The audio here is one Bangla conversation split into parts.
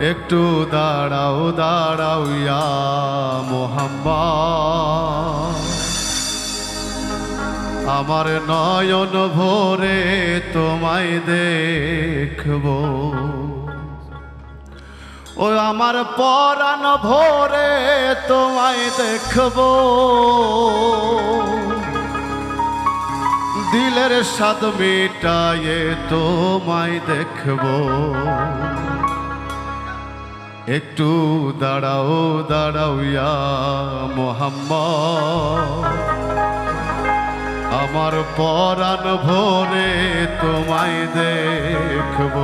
একটু দাঁড়াও দাঁড়াও ইয়া মোহাম্মদ। আমার নয়ন ভোরে তোমায় দেখব। ও আমার পরাণ ভোরে তোমায় দেখব। দিলের স্বাদ মিটায়ে তোমায় দেখব। একটু দাঁড়াও দাঁড়াও ইয়া মোহাম্মদ। আমার পরাণ ভোরে তোমায় দেখব।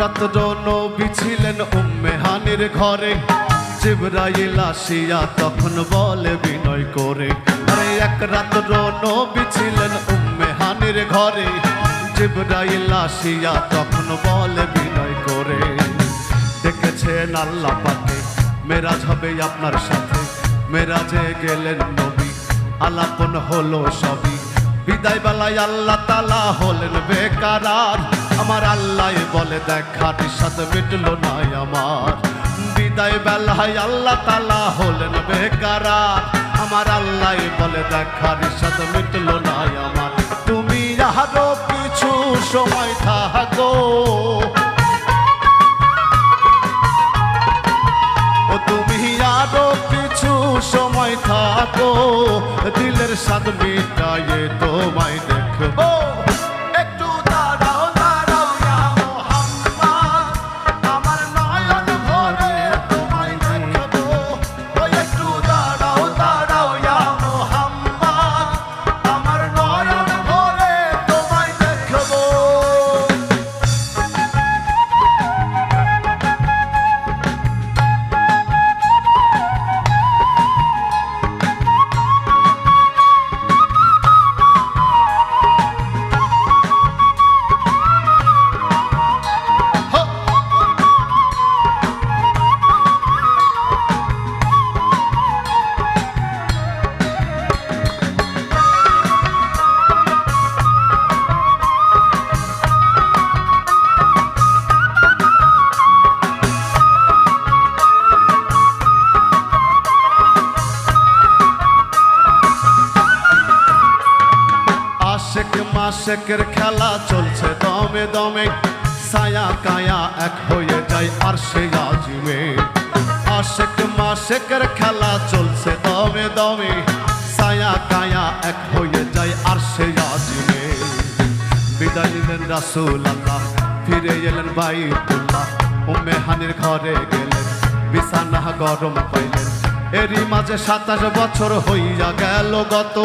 রাত্র নবী ছিলেন উম্মে হানির ঘরে। জিবরাইল আসিয়া তখন বলে বিনয় করে, আরে এক রাত্র নবী ছিলেন উম্মে হানির ঘরে। জিবরাইল আসিয়া তখন বলে বিনয় করে, দেখেছেন আল্লাহ পাকে, মেরাজ হবে আপনার সাথে। মেরাজে গেলেন নবী, আলাপন হলো সবই। বিদায় বেলায় আল্লাহ তালা হলেন বেকারার আমার আল্লাহ বলে দেখার সাথে মিটলো নাই আমার। বিদায় বেলায় আল্লাহ তালা হলেন বেকারার। আমার আল্লাহ বলে দেখার সাথে মিটলো নাই আমার। তুমি আরও কিছু সময় থাকো। তুমি সময় থাকো। দিলের স্বাদ মিটায়ে তোমায় দেখব। আশেকের খেলা চলছে দমে দমে। ছায়া কায়া এক হয়ে যায় আর সে আজিমে আশেক মাসেকের খেলা চলছে দমে দমে। ছায়া কায়া এক হয়ে যায় আর সে আজিমে বিদায় নিলেন রাসুল আল্লাহ, ফিরে এলেন বাইতুল্লাহ। উম্মে হানির ঘরে গেলেন, বিছানা গরম পাইলেন। এরই মাঝে সাতাশ বছর হইয়া গেল গত।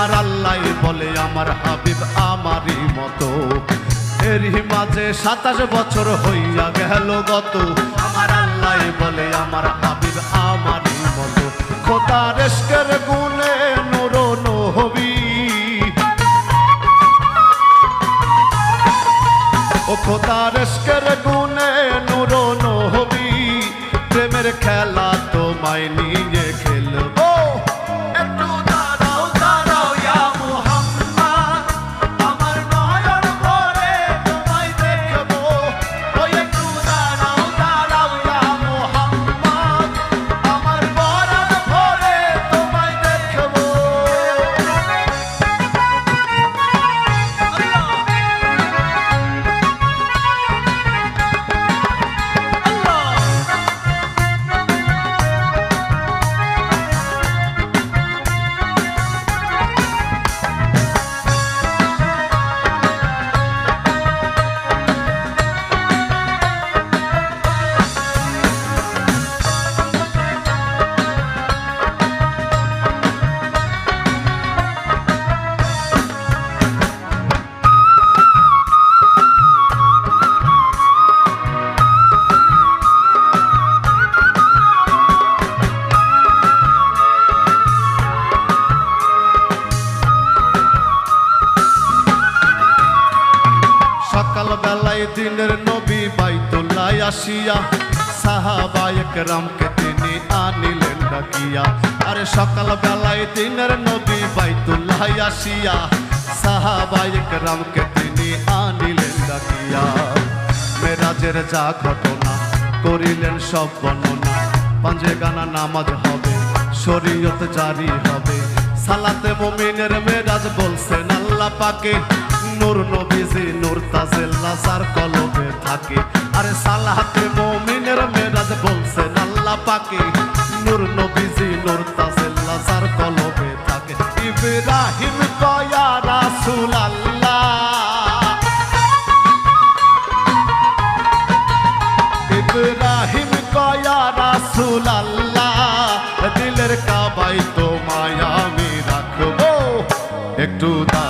আমার আল্লাহ বলে, আমার হাবিব আমারই মতো। এরই মাঝে সাতাশ বছর হইয়া গেল গত। আমার আল্লাহ বলে, আমার হাবিব আমারই মতো। খোদা রেস্কের গুনে দিনের নবী বাইতুল্লাহ আসিয়া সাহাবায়ক রামকে তিনি আনিলেন ডাকিয়া। আরে সকাল বেলায় দিনের নবী বাইতুল্লাহ আসিয়া সাহাবায়ক রামকে তিনি আনিলেন ডাকিয়া। মেরাজের যা ঘটনা করিলেন সব বর্ণনা। পাঞ্জে গানা নামাজ হবে, শরীয়ত জারি হবে। সালাতে মুমিনের মেরাজ বলছেন আল্লাহ পাকে। নূর নবীজি, নূর তাজেল্লা সার কলবে থাকে। আরে সালাতে মুমিনের মেরাজ বলছেন আল্লাহ পাকে। নূর নবীজি, নূর তাজেল্লা সার কলবে থাকে। ইব্রাহিম কয়া রাসূল আল্লাহ ইব্রাহিম কয়া রাসূল আল্লাহ দিলের কাবাই তো মায়া আমি রাখব। একটু দাঁড়াও।